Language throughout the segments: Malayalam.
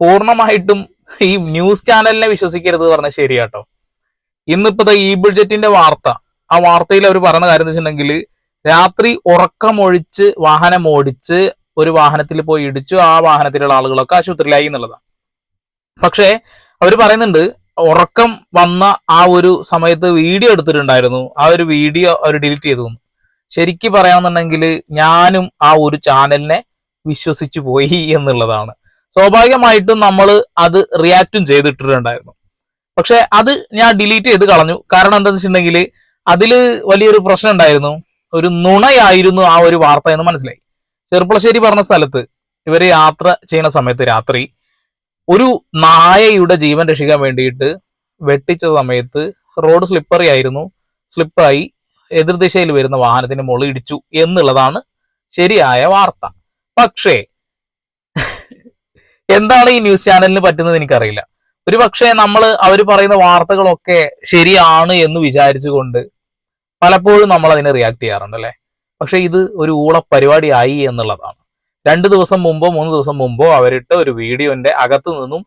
പൂർണമായിട്ടും ഈ ന്യൂസ് ചാനലിനെ വിശ്വസിക്കരുത് പറഞ്ഞാൽ ശരിയാട്ടോ ഇന്നിപ്പോ ഈ ബഡ്ജറ്റിന്റെ വാർത്ത. ആ വാർത്തയിൽ അവർ പറഞ്ഞ കാര്യം എന്ന് വെച്ചിട്ടുണ്ടെങ്കിൽ രാത്രി ഉറക്കമൊഴിച്ച് വാഹനം ഓടിച്ച് ഒരു വാഹനത്തിൽ പോയി ഇടിച്ചു ആ വാഹനത്തിലുള്ള ആളുകളൊക്കെ ആശുപത്രിയിലായി എന്നുള്ളതാണ് പക്ഷേ അവർ പറയുന്നുണ്ട് ഉറക്കം വന്ന ആ ഒരു സമയത്ത് വീഡിയോ എടുത്തിട്ടുണ്ടായിരുന്നു. ആ ഒരു വീഡിയോ അവർ ഡിലീറ്റ് ചെയ്തു ശരിക്കും പറയാമെന്നുണ്ടെങ്കിൽ ഞാനും ആ ഒരു ചാനലിനെ വിശ്വസിച്ചു പോയി എന്നുള്ളതാണ്. സ്വാഭാവികമായിട്ടും നമ്മൾ അത് റിയാക്റ്റും ചെയ്തിട്ടിട്ടുണ്ടായിരുന്നു. പക്ഷെ അത് ഞാൻ ഡിലീറ്റ് ചെയ്ത് കളഞ്ഞു. കാരണം എന്താണെന്ന് വെച്ചിട്ടുണ്ടെങ്കിൽ അതിൽ വലിയൊരു പ്രശ്നം ഉണ്ടായിരുന്നു. ഒരു നുണയായിരുന്നു ആ ഒരു വാർത്ത എന്ന് മനസ്സിലായി. ചെറുപ്പളശ്ശേരി പറഞ്ഞ സ്ഥലത്ത് ഇവർ യാത്ര ചെയ്യുന്ന സമയത്ത് രാത്രി ഒരു നായയുടെ ജീവൻ രക്ഷിക്കാൻ വേണ്ടിയിട്ട് വെട്ടിച്ച സമയത്ത് റോഡ് സ്ലിപ്പറി ആയിരുന്നു. സ്ലിപ്പായി എതിർദിശയിൽ വരുന്ന വാഹനത്തിന് മുകളിൽ ഇടിച്ചു എന്നുള്ളതാണ് ശരിയായ വാർത്ത. പക്ഷേ എന്താണ് ഈ ന്യൂസ് ചാനലിന് പറ്റുന്നത് എനിക്കറിയില്ല. ഒരു പക്ഷേ നമ്മൾ അവർ പറയുന്ന വാർത്തകളൊക്കെ ശരിയാണ് എന്ന് വിചാരിച്ചുകൊണ്ട് പലപ്പോഴും നമ്മൾ അതിനെ റിയാക്ട് ചെയ്യാറുണ്ട് അല്ലേ? പക്ഷെ ഇത് ഒരു ഊള പരിപാടിയായി എന്നുള്ളതാണ്. രണ്ട് ദിവസം മുമ്പോ മൂന്ന് ദിവസം മുമ്പോ അവരിട്ട് ഒരു വീഡിയോന്റെ അകത്തു നിന്നും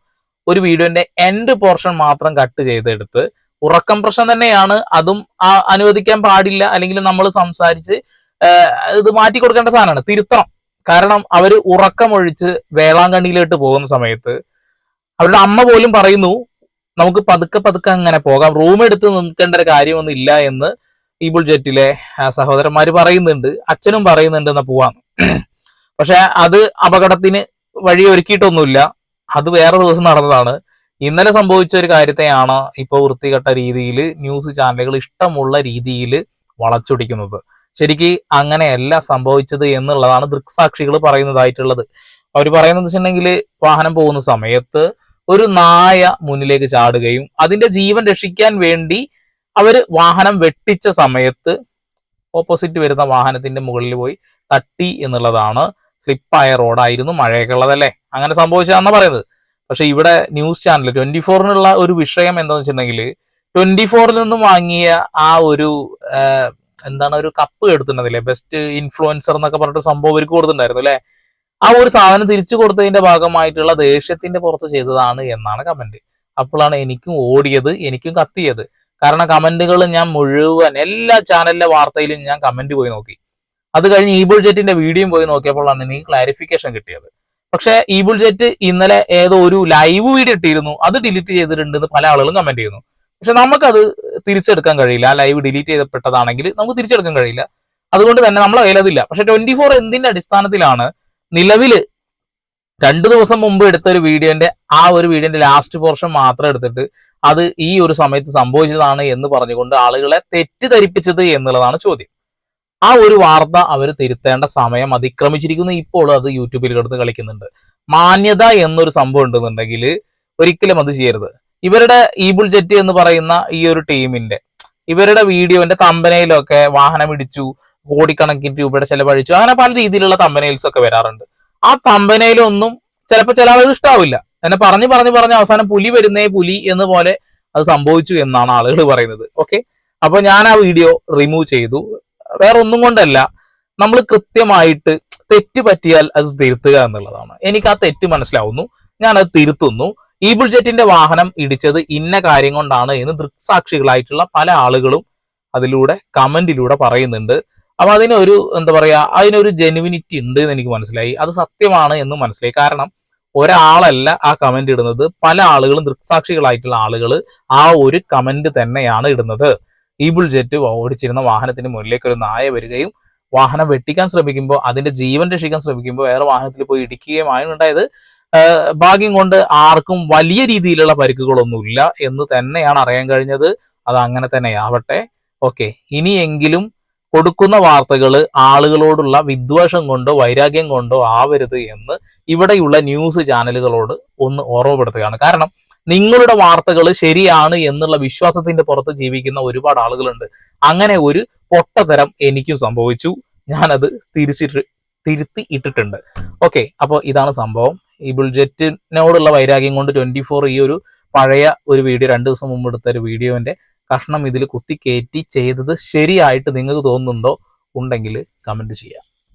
ഒരു വീഡിയോന്റെ എൻഡ് പോർഷൻ മാത്രം കട്ട് ചെയ്തെടുത്ത് ഉറക്കം പ്രശ്നം തന്നെയാണ്. അതും അനുവദിക്കാൻ പാടില്ല. അല്ലെങ്കിൽ നമ്മൾ സംസാരിച്ച് ഇത് മാറ്റി കൊടുക്കേണ്ട സാധനമാണ്. തിരുത്തണം. കാരണം അവർ ഉറക്കമൊഴിച്ച് വേളാങ്കണ്ണിയിലോട്ട് പോകുന്ന സമയത്ത് അവരുടെ അമ്മ പോലും പറയുന്നു നമുക്ക് പതുക്കെ പതുക്കെ അങ്ങനെ പോകാം. റൂം എടുത്ത് നിൽക്കേണ്ട ഒരു കാര്യമൊന്നും ഇല്ല എന്ന് ഈ ബുൾജെറ്റിലെ സഹോദരന്മാർ പറയുന്നുണ്ട്. അച്ഛനും പറയുന്നുണ്ട് എന്നാ പോവാന്ന്. പക്ഷെ അത് അപകടത്തിന് വഴി ഒരുക്കിയിട്ടൊന്നുമില്ല. അത് വേറെ ദിവസം നടന്നതാണ്. ഇന്നലെ സംഭവിച്ച ഒരു കാര്യത്തെയാണ് ഇപ്പോൾ വൃത്തികെട്ട രീതിയിൽ ന്യൂസ് ചാനലുകൾ ഇഷ്ടമുള്ള രീതിയിൽ വളച്ചൊടിക്കുന്നത്. ശരിക്ക് അങ്ങനെയല്ല സംഭവിച്ചത് എന്നുള്ളതാണ് ദൃക്സാക്ഷികൾ പറയുന്നതായിട്ടുള്ളത്. അവർ പറയുന്നത് വെച്ചിട്ടുണ്ടെങ്കിൽ വാഹനം പോകുന്ന സമയത്ത് ഒരു നായ മുന്നിലേക്ക് ചാടുകയും അതിന്റെ ജീവൻ രക്ഷിക്കാൻ വേണ്ടി അവർ വാഹനം വെട്ടിച്ച സമയത്ത് ഓപ്പോസിറ്റ് വരുന്ന വാഹനത്തിന്റെ മുകളിൽ പോയി തട്ടി എന്നുള്ളതാണ് സ്ലിപ്പായ റോഡായിരുന്നു മഴയൊക്കെ ഉള്ളതല്ലേ അങ്ങനെ സംഭവിച്ചതാണെന്ന് പറയുന്നത്. പക്ഷെ ഇവിടെ ന്യൂസ് ചാനൽ ട്വന്റി ഫോറിനുള്ള ഒരു വിഷയം എന്താണെന്ന് വെച്ചിട്ടുണ്ടെങ്കിൽ ട്വന്റി ഫോറിൽ നിന്നും വാങ്ങിയ ആ ഒരു എന്താണ് ഒരു കപ്പ് എടുത്തിട്ടുണ്ടല്ലേ ബെസ്റ്റ് ഇൻഫ്ലുവൻസർ എന്നൊക്കെ പറഞ്ഞിട്ട് സംഭവം അവർക്ക് കൊടുത്തിട്ടുണ്ടായിരുന്നു അല്ലെ? ആ ഒരു സാധനം തിരിച്ചു കൊടുത്തതിന്റെ ഭാഗമായിട്ടുള്ള ദേഷ്യത്തിന്റെ പുറത്ത് ചെയ്തതാണ് എന്നാണ് കമന്റ് അപ്പോഴാണ് എനിക്കും ഓടിയത് എനിക്കും കത്തിയത്. കാരണം കമന്റുകൾ ഞാൻ മുഴുവൻ എല്ലാ ചാനലിലെ വാർത്തയിലും ഞാൻ കമന്റ് പോയി നോക്കി. അത് കഴിഞ്ഞ് ഈബിൾ ജെറ്റിന്റെ വീഡിയോയും പോയി നോക്കിയപ്പോഴാണ് എനിക്ക് ക്ലാരിഫിക്കേഷൻ കിട്ടിയത്. പക്ഷേ ഈബിൾ ജെറ്റ് ഇന്നലെ ഏതോ ഒരു ലൈവ് വീഡിയോ ഇട്ടിരുന്നു. അത് ഡിലീറ്റ് ചെയ്തിട്ടുണ്ട് എന്ന് പല ആളുകളും കമന്റ് ചെയ്യുന്നു. പക്ഷെ നമുക്കത് തിരിച്ചെടുക്കാൻ കഴിയില്ല. ആ ലൈവ് ഡിലീറ്റ് ചെയ്തപ്പെട്ടതാണെങ്കിൽ നമുക്ക് തിരിച്ചെടുക്കാൻ കഴിയില്ല. അതുകൊണ്ട് തന്നെ നമ്മളെ കയ്യിലതില്ല പക്ഷെ ട്വന്റി ഫോർ എന്തിന്റെ അടിസ്ഥാനത്തിലാണ് നിലവിൽ രണ്ടു ദിവസം മുമ്പ് എടുത്ത ഒരു വീഡിയോന്റെ ആ ഒരു വീഡിയോന്റെ ലാസ്റ്റ് പോർഷൻ മാത്രം എടുത്തിട്ട് അത് ഈ ഒരു സമയത്ത് സംഭവിച്ചതാണ് എന്ന് പറഞ്ഞുകൊണ്ട് ആളുകളെ തെറ്റിദ്ധരിപ്പിച്ചത് എന്നുള്ളതാണ് ചോദ്യം. ആ ഒരു വാർത്ത അവർ തിരുത്തേണ്ട സമയം അതിക്രമിച്ചിരിക്കുന്നു. ഇപ്പോൾ അത് യൂട്യൂബിൽ കിടന്ന് കളിക്കുന്നുണ്ട്. മാന്യത എന്നൊരു സംഭവം ഉണ്ടെന്നുണ്ടെങ്കിൽ ഒരിക്കലും അത് ചെയ്യരുത്. ഇവരുടെ ഈ ബുൾജെറ്റ് എന്ന് പറയുന്ന ഈ ഒരു ടീമിന്റെ ഇവരുടെ വീഡിയോന്റെ തമ്പനയിലൊക്കെ വാഹനം ഇടിച്ചു കോടിക്കണക്കിന് രൂപയുടെ ചെലവഴിച്ചു അങ്ങനെ പല രീതിയിലുള്ള തമ്പനയിൽസ് ഒക്കെ വരാറുണ്ട്. ആ തമ്പനയിലൊന്നും ചിലപ്പോൾ ചില ആളുകൾ ഇഷ്ടാവില്ല. എന്നെ പറഞ്ഞു പറഞ്ഞു പറഞ്ഞ് അവസാനം പുലി വരുന്നേ പുലി എന്ന് പോലെ അത് സംഭവിച്ചു എന്നാണ് ആളുകൾ പറയുന്നത്. ഓക്കെ അപ്പൊ ഞാൻ ആ വീഡിയോ റിമൂവ് ചെയ്തു. വേറെ ഒന്നും കൊണ്ടല്ല നമ്മൾ കൃത്യമായിട്ട് തെറ്റ് പറ്റിയാൽ അത് തിരുത്തുക എന്നുള്ളതാണ്. എനിക്ക് ആ തെറ്റ് മനസ്സിലാവുന്നു. ഞാൻ അത് തിരുത്തുന്നു. ഈ ബുൾജെറ്റിന്റെ വാഹനം ഇടിച്ചത് ഇന്ന കാര്യം കൊണ്ടാണ് എന്ന് ദൃക്സാക്ഷികളായിട്ടുള്ള പല ആളുകളും അതിലൂടെ കമന്റിലൂടെ പറയുന്നുണ്ട്. അപ്പൊ അതിനൊരു എന്താ പറയാ അതിനൊരു ജെനുവിനിറ്റി ഉണ്ട് എന്ന് എനിക്ക് മനസ്സിലായി. അത് സത്യമാണ് എന്ന് മനസ്സിലായി. കാരണം ഒരാളല്ല ആ കമന്റ് ഇടുന്നത്. പല ആളുകളും ദൃക്സാക്ഷികളായിട്ടുള്ള ആളുകൾ ആ ഒരു കമന്റ് തന്നെയാണ് ഇടുന്നത്. ഈ ബുൾജെറ്റ് ഓടിച്ചിരുന്ന വാഹനത്തിന് മുന്നിലേക്ക് ഒരു നായ വരികയും വാഹനം വെട്ടിക്കാൻ ശ്രമിക്കുമ്പോൾ അതിന്റെ ജീവൻ രക്ഷിക്കാൻ ശ്രമിക്കുമ്പോൾ വേറെ വാഹനത്തിൽ പോയി ഇടിക്കുകയുമാണ് ഉണ്ടായത്. ഭാഗ്യം കൊണ്ട് ആർക്കും വലിയ രീതിയിലുള്ള പരിക്കുകളൊന്നുമില്ല എന്ന് തന്നെയാണ് അറിയാൻ കഴിഞ്ഞത്. അത് അങ്ങനെ തന്നെ ആവട്ടെ ഓക്കെ. ഇനിയെങ്കിലും കൊടുക്കുന്ന വാർത്തകൾ ആളുകളോടുള്ള വിദ്വേഷം കൊണ്ടോ വൈരാഗ്യം കൊണ്ടോ ആവരുത് എന്ന് ഇവിടെയുള്ള ന്യൂസ് ചാനലുകളോട് ഒന്ന് ഓർമ്മപ്പെടുത്തുകയാണ്. കാരണം നിങ്ങളുടെ വാർത്തകൾ ശരിയാണ് എന്നുള്ള വിശ്വാസത്തിന്റെ പുറത്ത് ജീവിക്കുന്ന ഒരുപാട് ആളുകളുണ്ട്. അങ്ങനെ ഒരു പൊട്ടതരം എനിക്കും സംഭവിച്ചു. ഞാനത് തിരിച്ചിട്ട് തിരുത്തി ഇട്ടിട്ടുണ്ട്. ഓക്കെ അപ്പോൾ ഇതാണ് സംഭവം. ഈ ബുൾജെറ്റിനോടുള്ള വൈരാഗ്യം കൊണ്ട് ട്വന്റി ഫോർ ഈ ഒരു പഴയ ഒരു വീഡിയോ രണ്ട് ദിവസം മുമ്പ് എടുത്ത ഒരു വീഡിയോന്റെ കഷ്ണം ഇതിൽ കുത്തി കയറ്റി ചെയ്തത് ശരിയായിട്ട് നിങ്ങൾക്ക് തോന്നുന്നുണ്ടോ? ഉണ്ടെങ്കിൽ കമന്റ് ചെയ്യാം.